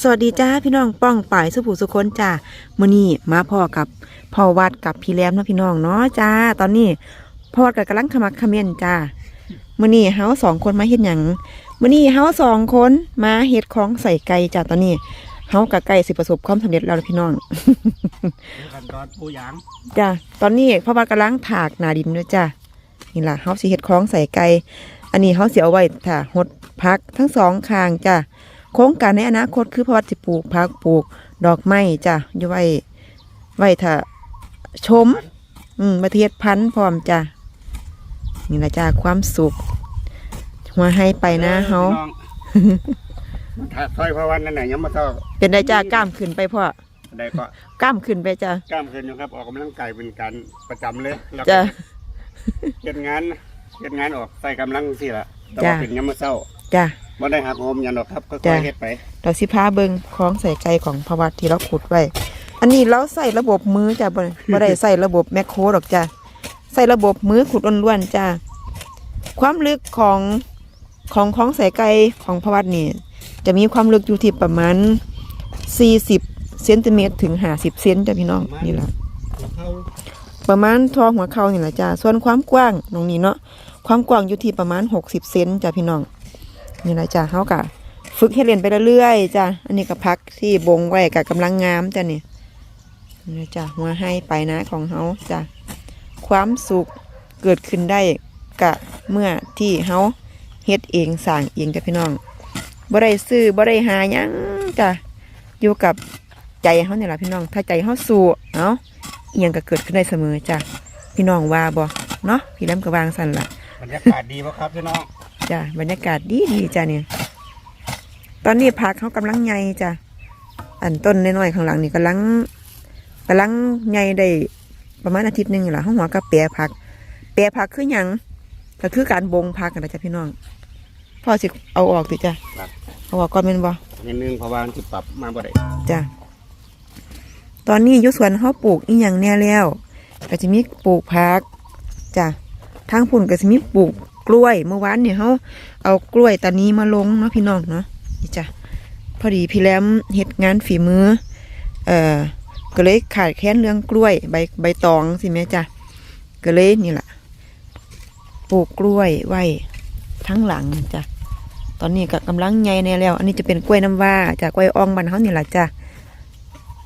สวัสดีจ้าพี่น้องป้องป่ายสุภูสุคนจ้ามื้อนี้มาพ่อกับพ่อวัดกับพี่แรมเนาะพี่น้องเนาะจ้า ตอนนี้พ่อวัดกับกำลังขมักเขม้นจ้ามื้อนี้เฮาสองคนมาเฮ็ดหยังมื้อนี้เฮาสองคนมาเฮ็ดของใส่ไก่จ้าตอนนี้เฮากับไก่สิประสบความสำเร็จแล้วล่ะพี่น้องขั้นตอนปูหยางจ้าตอนนี้พ่อวัดกำลังถากหนาดินด้วยจ้านี่ล่ะเฮาสิเฮ็ดของใส่ไก่อันนี้เฮาสิเอาไว้ถ้าหดพักทั้งสองข้างจ้า โครงการในอนาคตคือพอสิปลูกพักปลูก ดอกไม้จ้ะอยู่ไว้ไว้ถ้าชม อืมมาเทียดพันธุ์พร้อมจ้ะนี่แหละจ้าความสุขหัวให้ไปนะเฮาพี่น้องมันถ้าซอยพระวันนั่นไหนะยังมาเท่าเป็นได้จ้ากล้ามขึ้นไปพ่อได้ก็กล้ามขึ้นไปจ้ะกล้ามขึ้นอยู่ครับ ออกกำลังกายเป็นการประจำเลยแล้วก็จ้ะเฮ็ดงานเฮ็ดงานออกใส่กำลังสิล่ะแต่จ้ะว่าเป็นยังมาเศร้าจ้ะ บ่ได้หักโหมหยันดอกครับก็ค่จ้ะอยๆเฮ็ดไป เราสิพาเบิงของใส่ไก่ของพระวัดที่เราขุดไว้ อันนี้เราใส่ระบบมือจ้ะบ่บ่ได้ใส่ระบบแมคโครหรอกจ้ะ ใส่ระบบมือขุดล้วนๆจ้ะ ความลึกของของของใส่ไก่ของพระวัดนี่ จะมีความลึกอยู่ที่ประมาณ 40เซนติเมตรถึง 50เซนจ้ะพี่น้องนี่แหละเข้าประมาณทอหัวเข่านี่แหละจ้ะส่วนความกว้างตรงนี้เนาะ ความกว้างอยู่ที่ประมาณ 60 เซนจ้ะพี่น้อง นี่แหละจ้ะเฮากะฝึกให้เรียนไปเรื่อยๆจ้ะอันนี้ก็พักที่บงไว้กับกำลังงามจ้ะนี่นี่จ้ะหัวให้ไปนะของเฮาจ้ะความสุขเกิดขึ้นได้กะเมื่อที่เฮาเฮ็ดเองสร้างเองจ้ะพี่น้องบ่ได้ซื้อบ่ได้หายังจ้ะอยู่กับใจเฮาเนี่ยแหละพี่น้อง ถ้าใจเฮาสู้เนาะอิหยังก็เกิดขึ้นได้เสมอจ้ะพี่น้องว่าบ่เนาะพี่แหลมก็วางสั่นล่ะบรรยากาศดีบ่ะครับพี่น้อง จ้ะบรรยากาศดีดีๆจ้ะเนี่ย ตอนนี้ผักเขากำลังใหญ่จ้ะ อันต้นน้อยๆข้างหลังนี่กำลังกำลังใหญ่ได้ประมาณอาทิตย์หนึงนี่ล่ะห้องหัวก็แปรผัก แปรผักคือหยังก็คือการบงผักกันนะจ้ะพี่น้องพ่อสิเอาออกติจ้ะครับเอาออกก่อนเป็นบ่นิดนึงเพราะว่ามันสิปรับมาบ่ได้จ้ะตอนนี้อยุสวนเขาปลูกอีหยังแน่แล้วก็จะมีปลูกผักจ้ะทางพุ่นก็จะมีปลูก กล้วยเมื่อวานเนี่ยเขาเอากล้วยตานี้มาลงเนาะพี่น้องเนาะนี่จ้ะพอดีพี่แรมเฮ็ดงานฝีมือ เอ่อก็เลยขาดแคลนเรื่องกล้วยใบใบตองสิแม่จ้ะก็เลยนี่แหละปลูกกล้วยไว้ทั้งหลังจ้ะตอนนี้ก็กำลังใหญ่แน่แล้ว อันนี้จะเป็นกล้วยน้ำว้าจากกล้วยอ่องบ้านเฮานี่แหละจ้ะ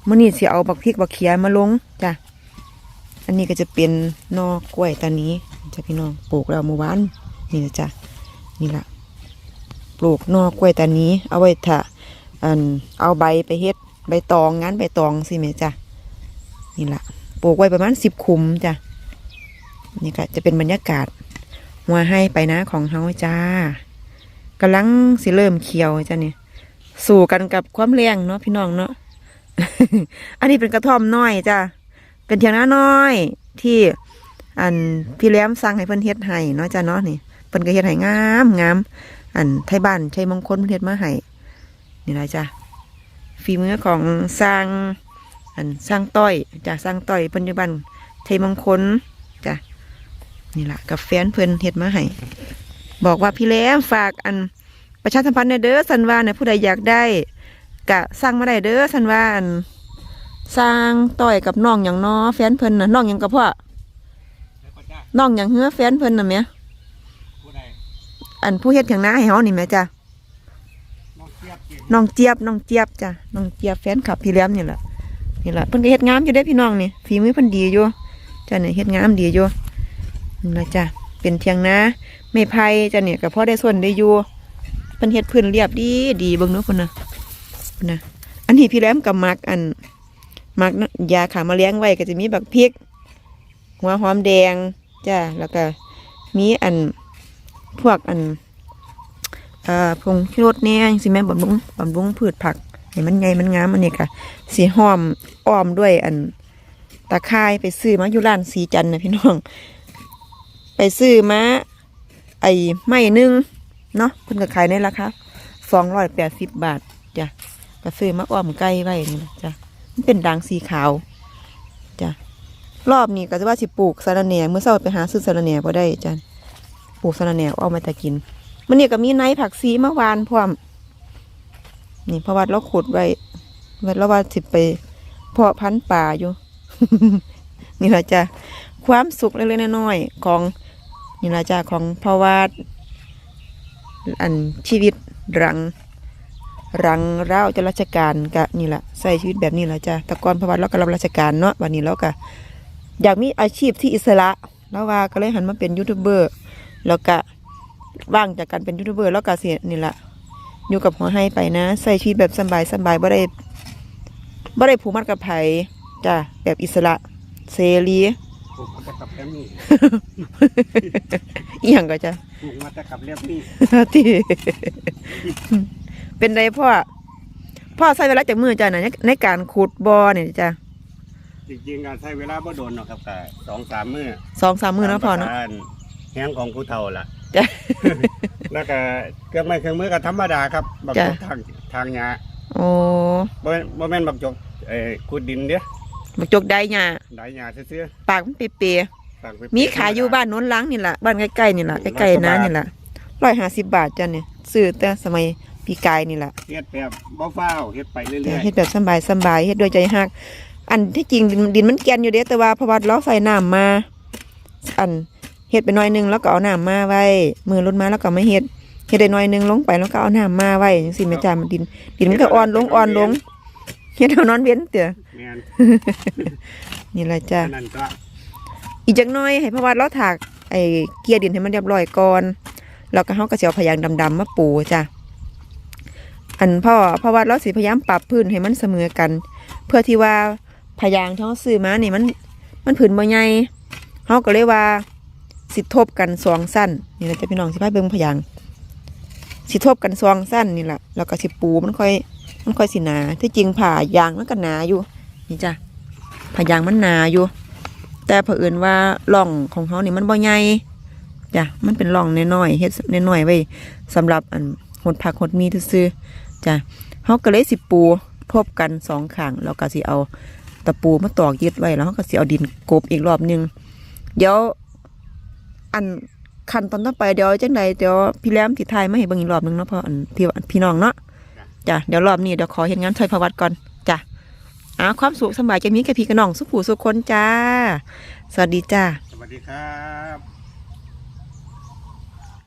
เมื้อนี้สิเอาบักพริกบักเขียมาลงจ้ะอันนี้ก็จะเป็นนอกล้วยตานี้จ้ะพี่น้องปลูกแล้วเมื่อวาน นี่นะจ้ะนี่ล่ะปลูกนอกล้วยตานี้ เอาไว้ถ้าอันเอาใบไปเฮ็ดใบตองงานใบตองสิแม่จ้ะนี่ล่ะปลูกไว้ประมาณสิบคุมจ้ะนี่ก็จะเป็นบรรยากาศหัวให้ไปนะของเฮาจ้ากำลังสิเริ่มเขียวจ้ะเนี่ยสู่กันกับความแรงเนาะพี่น้องเนาะอันนี้เป็นกระท่อมน้อยจ้ะเป็นเทียงนาน้อยที่อันพี่แหลมสั่งให้เพิ่นเฮ็ดให้เนาะจ้ะเนาะนี่ เพิ่นก็เฮ็ดให้งามงามอันไทยบ้านชัยมงคลเพิ่นเฮ็ดมาให้นี่ล่ะจ้ะฝีมือของสร้าง อันสร้างต้อยจ้ะสร้างต้อยปัจจุบันชัยมงคลจ้ะนี่ล่ะกับแฟนเพิ่นเฮ็ดมาให้บอกว่าพี่แหลมฝากอันประชาสัมพันธ์ในเด้อสันว่าเนี่ยผู้ใดอยากได้กะสั่งมาได้เด้อสันว่าอันสร้างต่อยกับน้องอย่างน้อแฟนเพิ่นน่ะน้องอย่างกับพ่อน้องอย่างเฮือแฟนเพิ่นน่ะแหม่ผู้ใด อันผู้เฮ็ดอย่างน้าให้เฮานี่แหม่จ้ะน้องเทียบกินน้องเจี๊ยบน้องเจี๊ยบจ้ะน้องเจี๊ยบแฟนคลับพี่แหลมนี่แหละนี่แหละเพิ่นก็เฮ็ดงามอยู่ได้อพี่น้องนี่ฝีมือเพิ่นดีอยู่จ้ะเนี่ยเฮ็ดงามดีอยู่นี่ล่ะจ้ะเป็นเทียงนาไม่ไผ่จ้ะเนี่ยก็พอได้ส่วนได้อยู่เพิ่นเฮ็ดพื้นเรียบดีดีเบิ่งเนาะเพิ่นน่ะเพิ่นน่ะอันนี้พี่แหลมกับมักอันมักยาขาแมลงไว้ก็จะมีบักพริก หัวหอมแดงจ้าแล้วก็มีอัน พวกอันเอ่อผงชูรสเนี่ยสิแม่บำรุงบำรุงพืชผักให้มันใหญ่มันงามอันนี้ค่ะสีหอมอ้อมด้วยอันตะไคร้ไปซื้อมาอยู่ร้านสีจันนะพี่น้อง ไปซื้อมาไอ้ไม้นึงเนาะเพิ่นก็ขายในราคาสองร้อยแปดสิบบาทจ้ะก็ซื้อมาอ้อมไก่ไว้นี่นะจ้ะมันเป็นด่างสีขาวจ้ะรอบนี้ก็จะว่าสิปลูกสะระแหน่เมื่อเช้าไปหาซื้อสะระแหน่พอได้จ้ะ ปลูกสะระแหน่เอามาแต่กินมันเนี่ยก็มีไนผักซีมะวานพร้อมนี่เพราะว่าเราขุดไว้ไว้แล้วว่าสิไปเพาะพันธุ์ป่าอยู่ นี่แหละจ้ะความสุขเล็กๆน้อยๆของนี่แหละจ้ะของเพราะว่าอันชีวิตรังรังเร้าจะราชการกะนี่แหละใส่ชีวิตแบบนี้แหละจ้ะต่ก่อนพระว่าเราก็รับราชการเนาะวันนี้เราก็อยากมีอาชีพที่อิสระแล้วว่าก็เลยหันมาเป็นยูทูบเบอร์ แล้วก็ว่างจากการเป็นยูทูบเบอร์แล้วก็เสียนี่แหละอยู่กับหัวให้ไปนะ ใส่ชีวิตแบบสบายสบายบ่ได้บ่ได้ผูกมัดกับไผจ้ะแบบอิสระเสรีปลูกมาแต่กับเรียบนี่อีหยังก็จ้ะปลูกมาแต่กับเรียบนี่ที่เป็นไรพ่อพ่อใช้เวลาจากมือจ้ะนะในในการขุดบ่อเนี่ยจ้ะจริงๆการใช้เวลาบ่โดนหรอกครับแต่สองสามมื้อสองสามมือเนาะพ่อเนาะตมประส แห้งของผู้เฒ่าล่ะจ้ะ แล้วก็เครื่องไม้เครื่องมือก็ธรรมดาครับบักจกจ้ะทางทางหญ้าโอ้บ่แม่นบ่แม่นบักจกเอ่อขุดดินเด้อบักจกได้หญ้าได้หญ้าซื่อปากมันเปียๆฝากไปๆมีขายอยู่บ้านโน้นล้างนี่แหละบ้านใกล้ๆนี่แหละใกล้ๆนะนี่แหละร้อยห้าสิบบาทจ้ะเนี่ยซื้อแต่สมัยปีกายนี่แหละเฮ็ดแบบบ่ฟ้าวเฮ็ดไปเรื่อยเฮ็ดแบบสบายสบายเฮ็ดด้วยใจฮัก อันที่จริงดินดินมันแกนอยู่เด้แต่ว่าเพราะว่าเราใส่น้ำมา อัน เฮ็ดไปหน่อยหนึงแล้วก็เอาน้ำมาไว้ มือลดมาแล้วก็ไม่เฮ็ดเฮ็ดได้หน่อยหนึงลงไปแล้วก็เอาน้ำมาไว้จังซี่แม่จ้ามันดิน ดินมันก็อ่อนลงอ่อนลงเฮ็ดเอานอนเว้นเด้อๆแม่นนี่แหละจ้าอันนั้นก็อีกจักหน่อยให้เพราะว่าเราถากไอ้เกลียดินให้มันเรียบร้อยก่อนแล้วก็เฮาก็สิเอาพยางดำๆมาปูจ้ะอันพ่อเพราะว่าเราสิพยายามปรับพื้นให้มันเสมอกัน เพื่อที่ว่าพยางที่เราซื้อมานี่มันมันผืนบ่ใหญ่เฮาก็เลยว่า สิทบกันสองสั้นนี่แหละจะพี่น้องสิพายเบิ่งพยางสิทบกันสองสั้นนี่แหละแล้วก็สิปูมันค่อย มันค่อยสิหนาที่จริงผ่ายางมันก็หนาอยู่ นี่จ้ะพยางมันหนาอยู่ แต่เผอิญว่าร่องของเขานี่มันบ่ใหญ่จ้ะมันเป็นร่องน้อยๆเฮ็ดน้อยๆไว้สำหรับอันหดผักหดมีซื่อจ้ะเขาก็เลยสิปูทบกันสองข้างแล้วก็สิเอาตะปูมาตอกยึดไว้แล้วเขาก็สิเอาดินกบอีกรอบนึงเดี๋ยว อันขั้นตอนต่อไปเดี๋ยวจังใดเดี๋ยวพี่แรมสิทายมาให้เบิ่งอีกรอบหนึงเนาะเพราะอันพี่พี่น้องเนาะจ้ะเดี๋ยวรอบนี้เดี๋ยวขอเห็นงานช่วยพระวัดก่อนจ้ะอ่าความสุขสำบายจะมีแค่พี่กับน้องสุขผู้สุขคนจ้า สวัสดีจ้าสวัสดีครับ